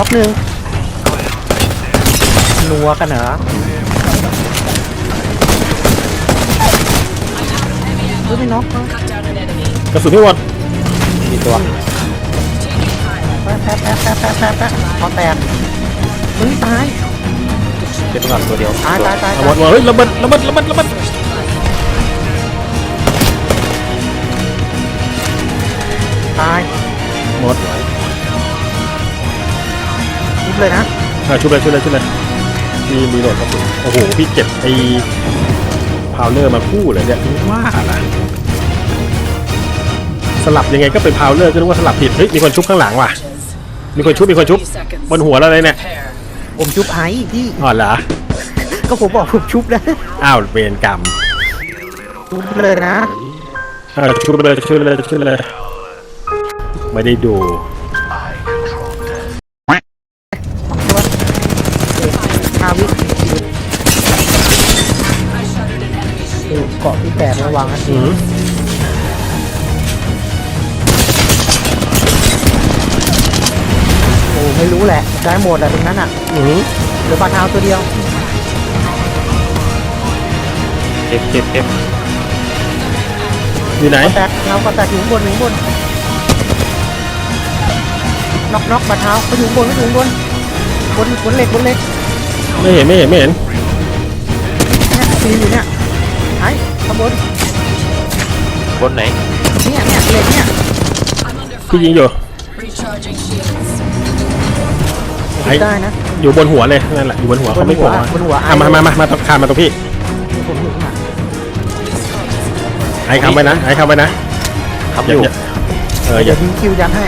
รอบหนึ่งนัวกันเหรอเฮ้ยไม่น็อกนะกระสุนไม่หมดมีตัวแป๊บแป๊บแป๊บแป๊บแป๊บแป๊บแป๊บพอแตกมึงตายเป็นก่อนตัวเดียวตายตายตายเอาหมดหมดเฮ้ยระเบิดระเบิดระเบิดระเบิดตายหมดยุบ เลยนะอะชุบเลยชุบเลยชุบเลยมีมีโหลดกระสุนโอ้โหพี่เก็บไอ้พาวเลอร์มาคู่เลยเนี่ยว่าละสลับยังไงก็เป็นพาวเลอร์ก็นึกว่าสลับผิดเฮ้ยมีคนชุบข้างหลังว่ะ มีคนชุบมีคนชุบบนหัวเราเลยเนี่ยผมชุบไอ้พี่อ๋อเหรอก็ผมบอกผมชุบนะอ้าวเวรกรรมชุบเลยนะอะชุบเลยชุบเลยชุบเลยไม่ได้ดู เออเกาะที่แตกระวังนะอืมโอ้ไม่รู้แหละได้หมดอะตรงนั้นอะอืมเหลือปลาเท้าตัวเดียวเจ็บเจ็บเจ็บอยู่ไหนแตกเท้าก็แตกอยู่ข้างบนอยู่ข้างบนน็อกน็อกปลาเท้าเขาอยู่ข้างบนเขาอยู่ข้างบนบนบนเหล็กบนเหล็กไม่เห็นไม่เห็นไม่เห็น เนี่ยตีอยู่เนี่ย ไอ้ข้างบนบนไหนเนี่ยเนี่ยเหล็กเนี่ยพี่ยิงอยู่ไอ้ได้นะอยู่บนหัวเลยนั่นแหละอยู่บนหัวเขาไม่โผล่มาบนหัวอะมามามามาตรงคานมาตรงพี่ผมอยู่ข้างหลังไอ้คำไปนะไอ้คำไปนะทำอยู่ย่าเอออเดี๋ยย่าวยิงคิวยันให้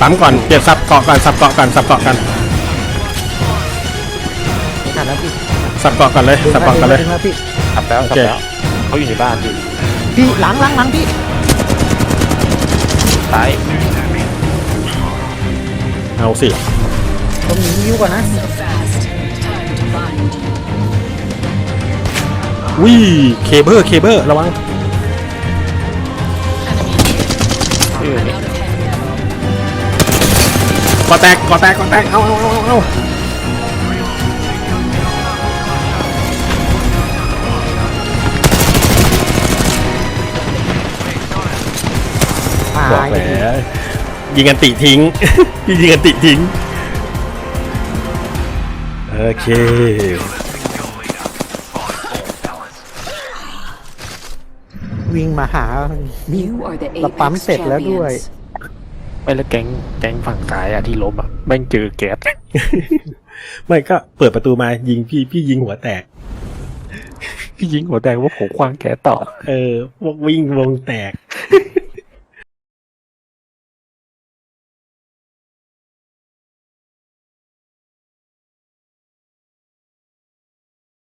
ปั๊มก่อนเปลี่ยนซับเกาะก่อนซับเกาะก่อนซับเกาะกันขาดแล้วพี่ ซับเกาะก่อนเลยซับเกาะกันเลยดึงแล้วพี่ทับแล้วทับแล้วเขาอยู่ในบ้านอยู่พี่หลังหลังหลังพี่ตายเอาสิผมหนียิ้วก่อนนะวิเคเบิลเคเบิลระวังอยู่นี่ก่อแตกก่อแตกก่อแตกเอาเอาเอาเอา บอกยแล้วยิงกันติทิ้ง ยิงกันติทิ้ง โอเค วิ่งมาหา You are the เราปั๊ม Apex เสร็จแล้วด้วย champions. ไม่แล้วแก๊งแก๊งฝั่งซ้ายอะที่ล้มอะแม่งเจอแก๊ส ไม่ก็เปิดประตูมายิงพี่พี่ยิงหัวแตก พี่ยิงหัวแดงว่าผมคว้างแก๊สต่อ เออพวกวิ่งวงแตก